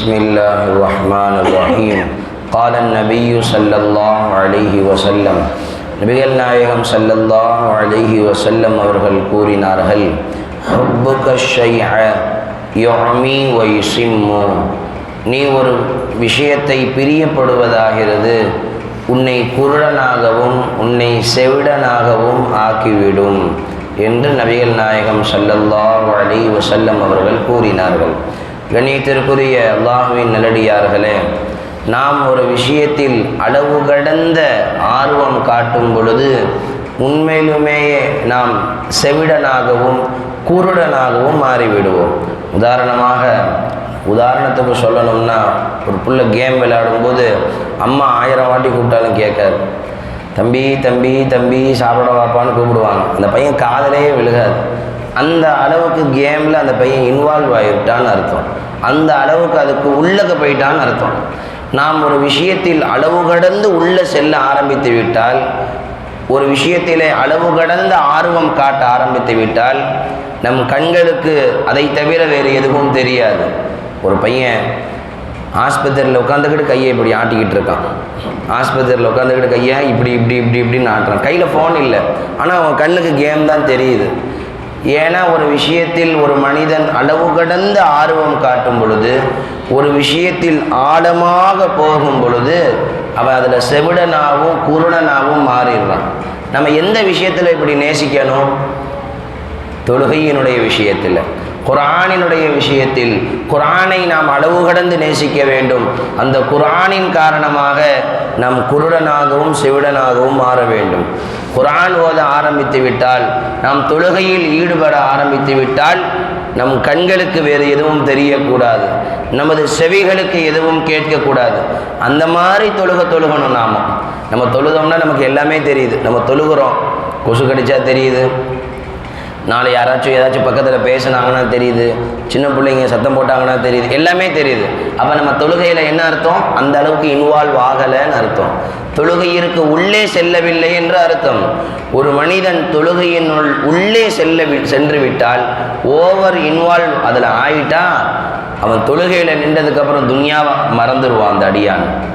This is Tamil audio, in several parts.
بسم الله الرحمن الرحيم قال النبي صلى الله عليه وسلم நபிகள் நாயகம் ஸல்லல்லாஹு அலைஹி வஸல்லம் அவர்கள் கூறினார்கள் ஹுப்புக ஷைஅ யுமி வ யுசிம்மு நீ ஒரு விஷயத்தை பிரியப்படுவதாகிறது உன்னை குருடனாகவும் உன்னை செவிடனாகவும் ஆக்கிவிடும் என்று நபிகள் நாயகம் ஸல்லல்லாஹு அலைஹி வஸல்லம் அவர்கள் கூறினார்கள் கணியத்திற்குரிய அல்லாஹுவின் நல்லடியார்களே நாம் ஒரு விஷயத்தில் அளவு கடந்த ஆர்வம் காட்டும் பொழுது உண்மையிலுமேயே நாம் செவிடனாகவும் குருடனாகவும் மாறிவிடுவோம். உதாரணமாக உதாரணத்துக்கு சொல்லணும்னா ஒரு புள்ள கேம் விளையாடும்போது அம்மா ஆயிரம் வாட்டி கூப்பிட்டாலும் கேட்காது. தம்பி தம்பி தம்பி சாப்பிட வாப்பான்னு கூப்பிடுவாங்க. அந்த பையன் காதலே விழுகாது. அந்த அளவுக்கு கேமில் அந்த பையன் இன்வால்வ் ஆகிவிட்டான்னு அர்த்தம். அந்த அளவுக்கு அதுக்கு உள்ளக போயிட்டான்னு அர்த்தம். நாம் ஒரு விஷயத்தில் அளவு கடந்து உள்ளே செல்ல ஆரம்பித்து விட்டால் ஒரு விஷயத்திலே அளவு கடந்த ஆர்வம் காட்ட ஆரம்பித்து விட்டால் நம் கண்களுக்கு அதை தவிர வேறு எதுவும் தெரியாது. ஒரு பையன் ஆஸ்பத்திரியில் உட்காந்துக்கிட்டு கையை இப்படி ஆட்டிக்கிட்டு இருக்கான். ஆஸ்பத்திரியில் உட்காந்துக்கிட்டு கையை இப்படி இப்படி இப்படி இப்படின்னு ஆட்டுறான். கையில் ஃபோன் இல்லை. ஆனால் அவன் கண்ணுக்கு கேம் தான் தெரியுது. ஏன்னா ஒரு விஷயத்தில் ஒரு மனிதன் அளவு கடந்த ஆர்வம் காட்டும் பொழுது ஒரு விஷயத்தில் ஆழமாக போகும் பொழுது அவன் அதில் செவிடனாகவும் குருடனாகவும் மாறிடுறான். நம்ம எந்த விஷயத்தில் இப்படி நேசிக்கணும்? தொழுகையினுடைய விஷயத்தில். குரானினுடைய விஷயத்தில் குரானை நாம் அளவு கடந்து நேசிக்க வேண்டும். அந்த குரானின் காரணமாக நாம் குருடனாகவும் செவிடனாகவும் மாற வேண்டும். குரான் ஓத ஆரம்பித்து விட்டால் நாம் தொழுகையில் ஈடுபட ஆரம்பித்து விட்டால் நம் கண்களுக்கு வேறு எதுவும் தெரியக்கூடாது. நமது செவிகளுக்கு எதுவும் கேட்கக்கூடாது. அந்த மாதிரி தொழுக தொழுகணும் நாம. நம்ம தொழுதோம்னா நமக்கு எல்லாமே தெரியுது. நம்ம தொழுகிறோம். கொசு கடிச்சா தெரியுது. நாளை யாராச்சும் ஏதாச்சும் பக்கத்தில் பேசினாங்கன்னா தெரியுது. சின்ன பிள்ளைங்க சத்தம் போட்டாங்கன்னா தெரியுது. எல்லாமே தெரியுது. அப்போ நம்ம தொழுகையில் என்ன அர்த்தம்? அந்த அளவுக்கு இன்வால்வ் ஆகலைன்னு அர்த்தம். தொழுகையிற்கு உள்ளே செல்லவில்லை என்று அர்த்தம். ஒரு மனிதன் தொழுகையினுள் உள்ளே செல்ல வி- சென்று விட்டால் ஓவர் இன்வால்வ் அதில் ஆயிட்டா அவன் தொழுகையில் நின்றதுக்கப்புறம் துன்யாவை மறந்துடுவான் அந்த அடியான்.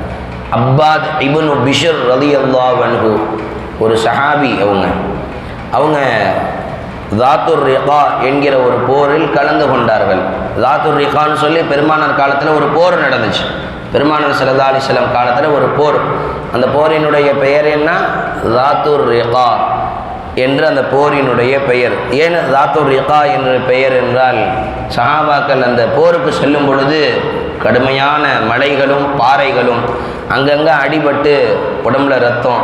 அப்பாத் இப்னு பிஷர் ரதி அல்லா வன்ஹு ஒரு சஹாபி அவங்க. அவங்க தாத்துர் ரிகா என்கிற ஒரு போரில் கலந்து கொண்டார்கள். தாத்துர் ரிகான்னு சொல்லி பெருமானார் காலத்தில் ஒரு போர் நடந்துச்சு. பெருமானார் சல்லா அலிஸ்லாம் காலத்தில் ஒரு போர். அந்த போரினுடைய பெயர் என்ன? தாத்துர் ரிகா என்று அந்த போரினுடைய பெயர். ஏன் தாத்துர் ரிகா என்ற பெயர் என்றால் சஹாபாக்கள் அந்த போருக்கு செல்லும் பொழுது கடுமையான மலைகளும் பாறைகளும் அங்கங்கே அடிபட்டு உடம்புல ரத்தம்.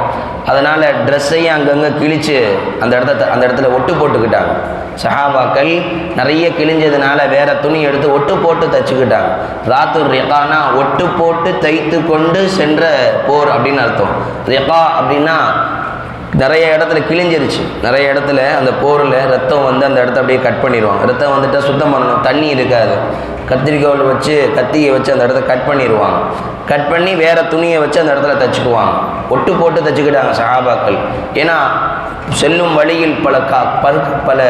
அதனால் ட்ரெஸ்ஸையும் அங்கங்கே கிழித்து அந்த இடத்த அந்த இடத்துல ஒட்டு போட்டுக்கிட்டாங்க. சஹாபாக்கள் நிறைய கிழிஞ்சதுனால வேற துணி எடுத்து ஒட்டு போட்டு தச்சுக்கிட்டாங்க. ராத்துர் ரெகானா ஒட்டு போட்டு தைத்து கொண்டு சென்ற போர் அப்படின்னு அர்த்தம். ரெகா அப்படின்னா நிறைய இடத்துல கிழிஞ்சிருச்சு. நிறைய இடத்துல அந்த போரில் ரத்தம் வந்து அந்த இடத்த அப்படியே கட் பண்ணிடுவாங்க ரத்தம் வந்துட்டால் சுத்தம் பண்ணணும். தண்ணி இருக்காது. கத்திரிக்கோல் வச்சு கத்தியை வச்சு அந்த இடத்த கட் பண்ணிடுவாங்க கட் பண்ணி வேறு துணியை வச்சு அந்த இடத்துல தச்சுக்குவாங்க. ஒட்டு போட்டு தச்சுக்கிட்டாங்க சஹாபாக்கள். ஏன்னா செல்லும் வழியில் பல கா பருக்கு பல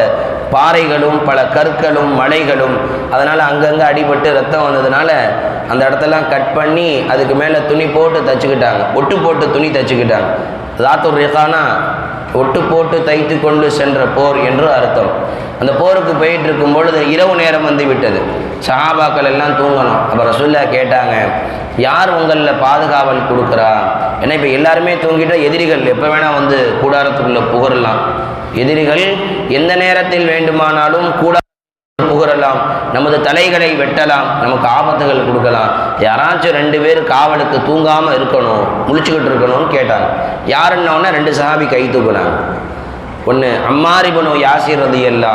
பாறைகளும் பல கற்களும் மலைகளும் அதனால் அங்கங்கே அடிபட்டு ரத்தம் வந்ததுனால அந்த இடத்தெல்லாம் கட் பண்ணி அதுக்கு மேலே துணி போட்டு தச்சுக்கிட்டாங்க. ஒட்டு போட்டு துணி தச்சுக்கிட்டாங்க. தாத்துர் ரேகானா ஒட்டு போட்டு தைத்து கொண்டு சென்ற போர் என்று அர்த்தம். அந்த போருக்கு போயிட்டு இருக்கும் பொழுது இரவு நேரம் வந்து விட்டது. சஹாபாக்கள் எல்லாம் தூங்கணும். அப்போ ரசுல்லா கேட்டாங்க யார் உங்களில் பாதுகாவல் கொடுக்குறா? ஏன்னா இப்போ எல்லாருமே தூங்கிட்டா எதிரிகள் எப்போ வேணால் வந்து கூடாரத்துக்குள்ளே புகழலாம் எதிரிகள் எந்த நேரத்தில் வேண்டுமானாலும் கூட புகழலாம் நமது தலைகளை வெட்டலாம் நமக்கு ஆபத்துகள் கொடுக்கலாம். யாராச்சும் ரெண்டு பேர் காவலுக்கு தூங்காமல் இருக்கணும் முழிச்சுக்கிட்டு இருக்கணும்னு கேட்டாங்க. யாருன்னொன்னே ரெண்டு சஹாபி கை தூக்குனாங்க. ஒன்று அம்மாரிபனு யாசிர் ரதி அல்லா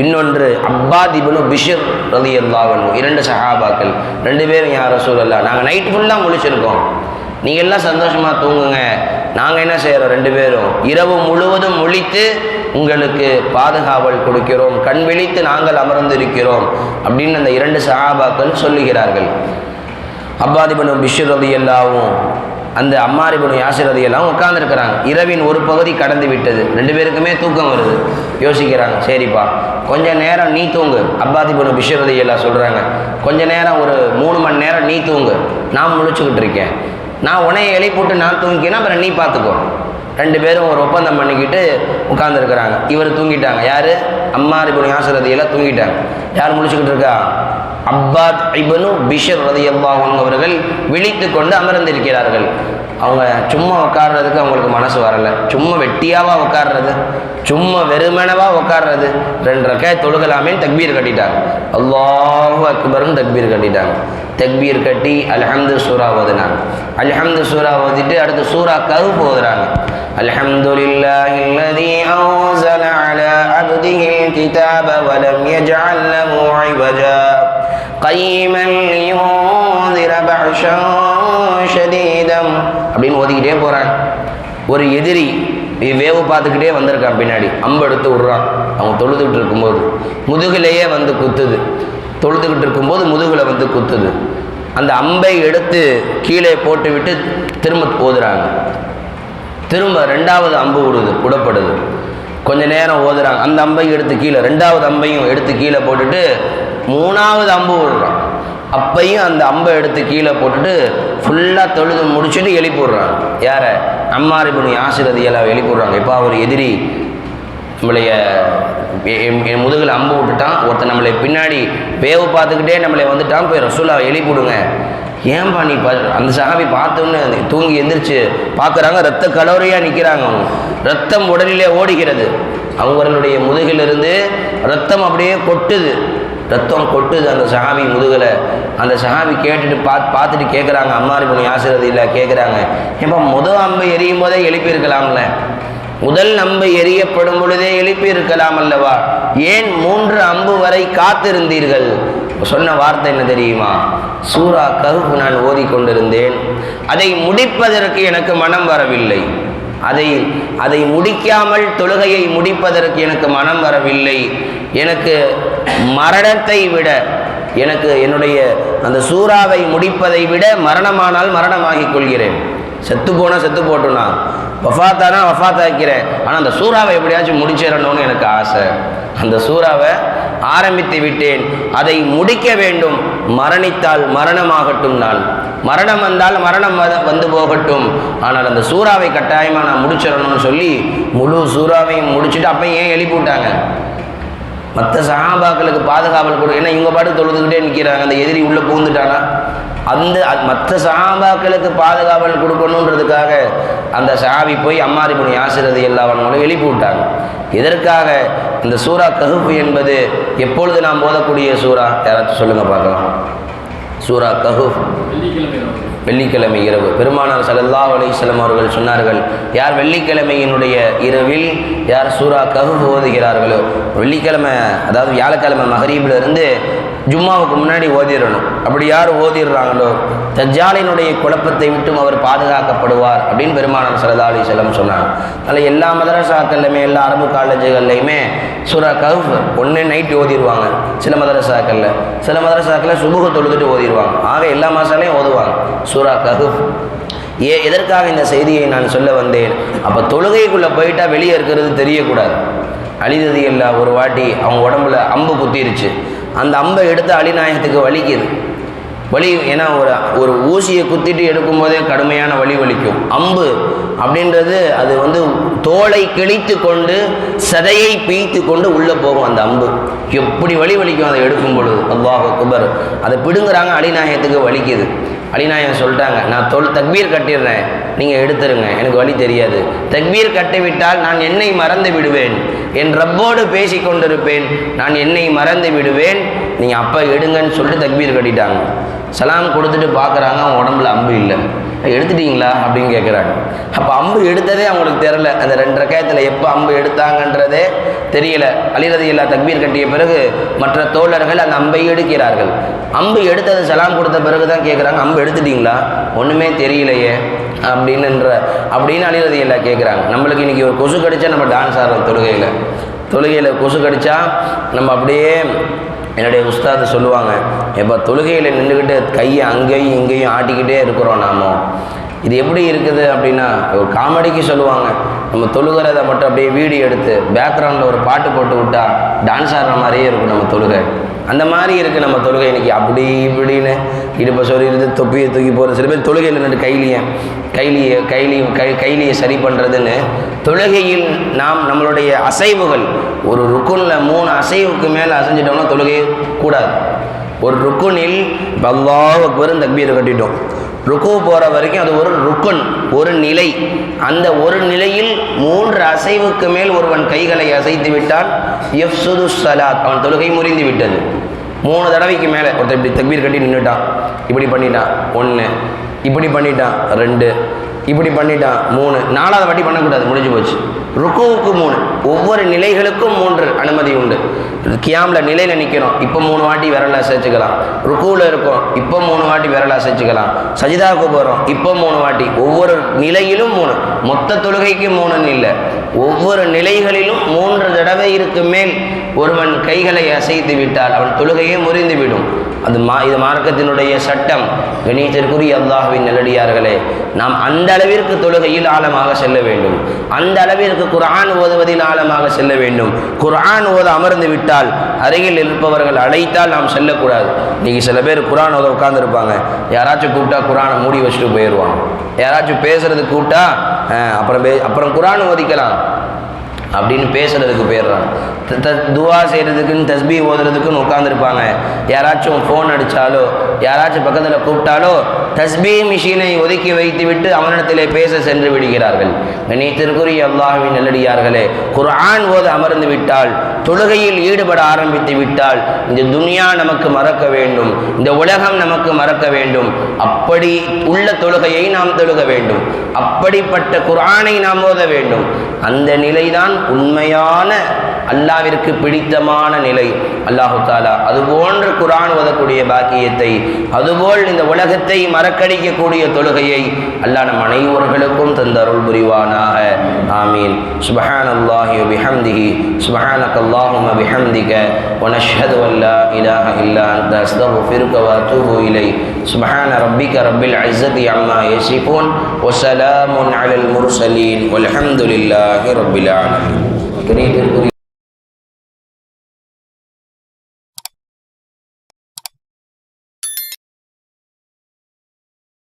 இன்னொன்று அப்பாதிபனு பிஷிர் ரதி அல்லாவனு இரண்டு சஹாபாக்கள். ரெண்டு பேரும் யார் ரசூல் அல்லா நாங்கள் நைட் ஃபுல்லாக முழிச்சிருக்கோம். நீங்கள் எல்லாம் சந்தோஷமாக தூங்குங்க. நாங்கள் என்ன செய்கிறோம் ரெண்டு பேரும் இரவு முழுவதும் முழித்து உங்களுக்கு பாதுகாவல் கொடுக்கிறோம். கண் விழித்து நாங்கள் அமர்ந்திருக்கிறோம். அப்படின்னு அந்த இரண்டு சஹாபாக்கள் சொல்லுகிறார்கள். அப்பாதிபனும் பிஷர் எல்லாவும் அந்த அம்மாரிபனும் யாசிர் எல்லாம் உட்கார்ந்துருக்கிறாங்க. இரவின் ஒரு பகுதி கடந்து விட்டது. ரெண்டு பேருக்குமே தூக்கம் வருது. யோசிக்கிறாங்க சரிப்பா. கொஞ்சம் நேரம் நீ தூங்கு. அப்பாதிபனும் பொண்ணு எல்லாம் சொல்கிறாங்க கொஞ்ச நேரம் ஒரு மூணு மணி நேரம் நீ தூங்கு. நான் முழிச்சுக்கிட்டு இருக்கேன். நான் உனைய எழுப்பி போட்டு நான் தூங்கினா அப்புறம் நீ பார்த்துக்கோ. ரெண்டு பேரும் ஒரு ஒப்பந்தம் பண்ணிக்கிட்டு உட்காந்துருக்குறாங்க இவர் தூங்கிட்டாங்க. யார்? அம்மா பொண்ணு யாசரதி தூங்கிட்டாங்க. யார் முடிச்சுக்கிட்டு இருக்கா? அப்பாத் ஐபனு பிஷர் ரதி அவர்கள் விழித்து கொண்டு அமர்ந்திருக்கிறார்கள். அவங்க சும்மா உட்கார்றதுக்கு அவங்களுக்கு மனசு வரலை. சும்மா வெட்டியாவா உட்காடுறது சும்மா வெறுமனவா உட்காடுறது ரெண்டு ரக்காய் தொழுகலாமேன்னு தக்பீர் கட்டிட்டாங்க. அல்லாஹு அக்பரும் தக்பீர் கட்டிட்டாங்க. தக்பீர் கட்டி அல்ஹம்து சூரா ஓதுனாங்க. அல்ஹம்து சூரா ஓதிட்டு அடுத்து சூரா கருப்பு ஓதுறாங்க. அல்ஹம்துலில்லாஹி அல்லதி அன்ஸல அலா அப்திஹி الكتاب ولم يجعل له عوجا قيما لينذر بأسا شديدا அப்படின்னு ஓதிக்கிட்டே போறாங்க ஒரு எதிரி வேவு பார்த்துக்கிட்டே வந்திருக்கான் பின்னாடி அம்பு எடுத்து விட்றான் அவங்க தொழுதுகிட்டு இருக்கும்போது முதுகிலேயே வந்து குத்துது தொழுதுகிட்டு இருக்கும்போது முதுகில் வந்து குத்துது அந்த அம்பை எடுத்து கீழே போட்டு விட்டு திரும்ப ஓதுறாங்க திரும்ப ரெண்டாவது அம்பு விடுது விடப்படுது. கொஞ்ச நேரம் ஓதுறாங்க. அந்த அம்பையும் எடுத்து கீழே ரெண்டாவது அம்பையும் எடுத்து கீழே போட்டுட்டு மூணாவது அம்பு விடுறான். அப்பையும் அந்த அம்பை எடுத்து கீழே போட்டுட்டு ஃபுல்லாக தொழுது முடிச்சுட்டு எழுப்பி விடுறாங்க யாரை? அம்மாரி பண்ணி ஆசிரதியெல்லாம் எழுப்பிடுறாங்க எழுப்பி இப்போ அவர் எதிரி நம்மளைய என் முதுகில் அம்பு விட்டுட்டான். ஒருத்தன் நம்மளை பின்னாடி வேவு பார்த்துக்கிட்டே நம்மளை வந்துட்டான். போய் ரசூலா எழுப்பி விடுங்க ஏன்பா நீ பா அந்த சகாபி பார்த்தோன்னு தூங்கி எந்திரிச்சு பார்க்குறாங்க ரத்த கலோரியாக நிற்கிறாங்க அவங்க. ரத்தம் உடலிலே ஓடுகிறது. அவங்களுடைய முதுகிலிருந்து ரத்தம் அப்படியே கொட்டுது. ரத்தம் கொட்டுது அந்த சஹாபி முதுகில். அந்த சஹாபி கேட்டுட்டு பார்த்து பார்த்துட்டு கேட்குறாங்க அம்மாரி பண்ணி ஆசிரியர் இல்லை கேட்குறாங்க ஏன்பா முதல் அம்பு எரியும் போதே எழுப்பியிருக்கலாம்ல. முதல் அம்பு எரியப்படும் பொழுதே எழுப்பி இருக்கலாம் அல்லவா? ஏன் மூன்று அம்பு வரை காத்திருந்தீர்கள்? சொன்ன வார்த்தை என்ன தெரியுமா? சூரா கருப்பு நான் ஓதிக்கொண்டிருந்தேன். அதை முடிப்பதற்கு எனக்கு மனம் வரவில்லை. அதை அதை முடிக்காமல் தொழுகையை முடிப்பதற்கு எனக்கு மனம் வரவில்லை. எனக்கு மரணத்தை விட எனக்கு என்னுடைய அந்த சூறாவை முடிப்பதை விட மரணமானால் மரணமாகிக் கொள்கிறேன். செத்து போனால் செத்து போட்டுனா. வஃபாத்தானா வஃபாத்தாக்கிறேன் ஆனால் அந்த சூறாவை எப்படியாச்சும் முடிச்சிடணும்னு எனக்கு ஆசை. அந்த சூறாவை ஆரம்பித்து விட்டேன். அதை முடிக்க வேண்டும். மரணித்தால் மரணமாகட்டும் நான். மரணம் வந்தால் மரணம் வந்து போகட்டும். ஆனால் அந்த சூறாவை கட்டாயமாக நான் முடிச்சிடணும்னு சொல்லி முழு சூறாவையும் முடிச்சுட்டு அப்போ ஏன் எழுப்பி விட்டாங்க மற்ற சகாபாக்களுக்கு பாதுகாவல் கொடு. ஏன்னா இவங்க பாட்டு தொழுதுகிட்டே நிற்கிறாங்க அந்த எதிரி உள்ளே பூந்துட்டானா அந்த மற்ற சஹாபாக்களுக்கு பாதுகாவல் கொடுக்கணுன்றதுக்காக அந்த சஹாபி போய் அம்மாரி முனி ஆசிரதி எல்லாவன் எழுப்பி விட்டாங்க. இதற்காக இந்த சூரா கஹுப்பு என்பது எப்பொழுது நாம் போதக்கூடிய சூரா? யாராச்சும் சொல்லுங்க பார்க்கலாம். சூரா கஹுப் வெள்ளிக்கிழமை இரவு. பெருமானார் ஸல்லல்லாஹு அலிஸ்லம் அவர்கள் சொன்னார்கள் யார் வெள்ளிக்கிழமையினுடைய இரவில் யார் சூரா கஹு ஓதுகிறார்களோ வெள்ளிக்கிழமை அதாவது வியாழக்கிழமை மகரீபிலிருந்து ஜும்மாவுக்கு முன்னாடி ஓதிடணும் அப்படி யார் ஓதிடுறாங்களோ தஜ்ஜாலினுடைய குழப்பத்தை விட்டும் அவர் பாதுகாக்கப்படுவார் அப்படின்னு பெருமானம் சரதா அலி செல்லம் சொன்னாங்க. அதில் எல்லா மதரசாக்கள்லையுமே எல்லா அரபு காலேஜுகள்லையுமே சூரா கவுஃப் ஒன்று நைட் ஓதிடுவாங்க சில மதரசாக்களில் சில மதரசாக்களில் சுபுக தொழுதுட்டு ஓதிடுவாங்க ஆக எல்லா மாதத்துலையும் ஓதுவாங்க. சூரா கஹுப் ஏ எதற்காக இந்த செய்தியை நான் சொல்ல வந்தேன்? அப்போ தொழுகைக்குள்ளே போயிட்டா வெளியே இருக்கிறது தெரியக்கூடாது. அழிதது இல்லை ஒரு வாட்டி அவங்க உடம்புல அம்பு குத்திருச்சு. அந்த அம்பை எடுத்து அலிநாயகத்துக்கு வலிக்குது. வலி ஏன்னா ஒரு ஒரு ஊசியை குத்திட்டு எடுக்கும்போதே கடுமையான வலி வலிக்கும். அம்பு அப்படின்றது அது வந்து தோலை கிழித்து கொண்டு சதையை பீய்த்து கொண்டு உள்ளே போகும் அந்த அம்பு. எப்படி வலி வலிக்கும் அதை எடுக்கும் பொழுது? அல்லாஹ் குபர் அதை பிடுங்குறாங்க அலிநாயகத்துக்கு வலிக்குது. அலிநாயகம் சொல்லிட்டாங்க நான் தொல் தக்பீர் கட்டிடுறேன். நீங்கள் எடுத்துருங்க. எனக்கு வழி தெரியாது. தக்பீர் கட்டிவிட்டால் நான் என்னை மறந்து விடுவேன். என் ரப்போடு பேசி கொண்டிருப்பேன். நான் என்னை மறந்து விடுவேன். நீங்கள் அப்போ எடுங்கன்னு சொல்லிட்டு தக்பீர் கட்டிட்டாங்க. சலாம் கொடுத்துட்டு பார்க்குறாங்க அவங்க உடம்புல அம்பு இல்லை. எடுத்துட்டீங்களா? அப்படின்னு கேட்குறாங்க அப்போ அம்பு எடுத்ததே அவங்களுக்கு தெரில அந்த ரெண்டு ரக்காயத்தில் எப்போ அம்பு எடுத்தாங்கன்றதே தெரியல. அலிரதி இல்லா தக்பீர் கட்டிய பிறகு மற்ற தோழர்கள் அந்த அம்பை எடுக்கிறார்கள். அம்பு எடுத்தது சலாம் கொடுத்த பிறகு தான் கேட்குறாங்க அம்பு எடுத்துட்டீங்களா? ஒன்றுமே தெரியலையே. அப்படின்னுன்ற அப்படின்னு அலிரதி இல்லா கேட்குறாங்க நம்மளுக்கு இன்றைக்கி ஒரு கொசு கடித்தா நம்ம டான்ஸ் ஆடுறோம் தொழுகையில். தொழுகையில் கொசு கடித்தா நம்ம அப்படியே என்னுடைய உஸ்தாது சொல்லுவாங்க இப்போ தொழுகையில் நின்றுக்கிட்டு கையை அங்கேயும் இங்கேயும் ஆட்டிக்கிட்டே இருக்கிறோம் நாம? இது எப்படி இருக்குது அப்படின்னா ஒரு காமெடிக்கு சொல்லுவாங்க. நம்ம தொழுகிறத மட்டும் அப்படியே வீடியோ எடுத்து பேக்ரவுண்டில் ஒரு பாட்டு போட்டு விட்டா டான்ஸ் ஆடுற மாதிரியே இருக்கும் நம்ம தொழுகை. அந்த மாதிரி இருக்குது நம்ம தொழுகை இன்றைக்கி அப்படி இப்படின்னு இடுப்பை சொல்லிடுது தொப்பியை தூக்கி போகிறது சில பேர் தொழுகையில் நின்று கைலியை கைலியை கைலி கை கைலியை சரி பண்ணுறதுன்னு தொழுகையில் நாம் நம்மளுடைய அசைவுகள் ஒரு ருக்குனில் மூணு அசைவுக்கு மேலே அசைஞ்சிட்டோம்னா தொழுகை கூடாது. ஒரு ருக்குனில் பல்லாவுக்கு பெரும் தக்பீரை கட்டிட்டோம். ருக்கு போகிற வரைக்கும் அது ஒரு ருக்குன் ஒரு நிலை. அந்த ஒரு நிலையில் மூன்று அசைவுக்கு மேல் ஒருவன் கைகளை அசைத்து விட்டால் எஃப்சுது சலாத் அவன் தொழுகை முறிந்து விட்டது. மூணு தடவைக்கு மேலே ஒருத்தர் இப்படி தக்பீர் கட்டி நின்றுட்டான் இப்படி பண்ணிட்டான். ஒன்று இப்படி பண்ணிட்டான். ரெண்டு. இப்படி பண்ணிட்டான் மூணு. நாலாவது வாட்டி பண்ணக்கூடாது முடிஞ்சு போச்சு. ருக்குவுக்கு மூணு. ஒவ்வொரு நிலைகளுக்கும் மூன்று அனுமதி உண்டு. கியாமில் நிலையில் நிற்கிறோம் இப்போ மூணு வாட்டி விரலை அசைச்சுக்கலாம். ருக்குவில் இருக்கோம். இப்போ மூணு வாட்டி விரலை அசைச்சுக்கலாம். சஜிதாவுக்கு போகிறோம் இப்போ மூணு வாட்டி. ஒவ்வொரு நிலையிலும் மூணு. மொத்த தொழுகைக்கு மூணுன்னு இல்லை. ஒவ்வொரு நிலைகளிலும் மூன்று தடவைக்கு மேல் ஒருவன் கைகளை அசைத்து விட்டால் அவன் தொழுகையே முறிந்து விடும். அது மா இது மார்க்கத்தினுடைய சட்டம். கணீத்திற்குரிய அல்லாஹுவின் நல்லடியார்களே நாம் அந்த அளவிற்கு தொழுகையில் ஆழமாக செல்ல வேண்டும். அந்த அளவிற்கு குரான் ஓதுவதில் ஆழமாக செல்ல வேண்டும். குரான் ஓத அமர்ந்து விட்டால் அருகில் இருப்பவர்கள் அழைத்தால் நாம் செல்லக்கூடாது. நீங்கள் சில பேர் குரான் ஓத உட்காந்துருப்பாங்க யாராச்சும் கூப்பிட்டா குரானை மூடி வச்சுட்டு போயிடுவாங்க. யாராச்சும் பேசுறது கூப்பிட்டா அப்புறம் பே அப்புறம் குரான் ஓதிக்கலாம். அப்படின்னு பேசுறதுக்கு போயிடுறான். த- த- துவா செய்கிறதுக்குன்னு தஸ்பி ஓதுறதுக்குன்னு உட்காந்துருப்பாங்க யாராச்சும் ஃபோன் அடித்தாலோ யாராச்சும் பக்கத்தில் கூப்பிட்டாலோ தஸ்பி மிஷினை ஒதுக்கி வைத்து விட்டு அவனிடத்திலே பேச சென்று விடுகிறார்கள். கண்ணியத்திற்குரிய அல்லாஹ்வின் நல்லடியார்களே குர்ஆன் ஓத அமர்ந்து விட்டால் தொழுகையில் ஈடுபட ஆரம்பித்து விட்டால் இந்த துனியா நமக்கு மறக்க வேண்டும் இந்த உலகம் நமக்கு மறக்க வேண்டும். அப்படி உள்ள தொழுகையை நாம் தொழுக வேண்டும். அப்படிப்பட்ட குரானை நாம் ஓத வேண்டும். அந்த நிலைதான் உண்மையான அல்லாவிற்கு பிடித்தமான நிலை அல்லாஹு தாலா அதுபோன்று குர்ஆன் ஓதக்கூடிய பாக்கியத்தை அதுபோல் இந்த உலகத்தை மறக்கடிக்கக்கூடிய தொழுகையை அல்லாஹ் நம் அனைவர்களுக்கும் தந்தருள் புரிவானாக ஆமீன் சுபஹான் அல்லாஹி பிஹம்திஹி சுபஹானக் அல்லாஹும்ம பிஹம்திக ونشهد أن لا إله إلا أنت أستغفرك وأتوب إليك سبحان ربك رب العزة عما يصفون وسلام على المرسلين والحمد لله رب العالمين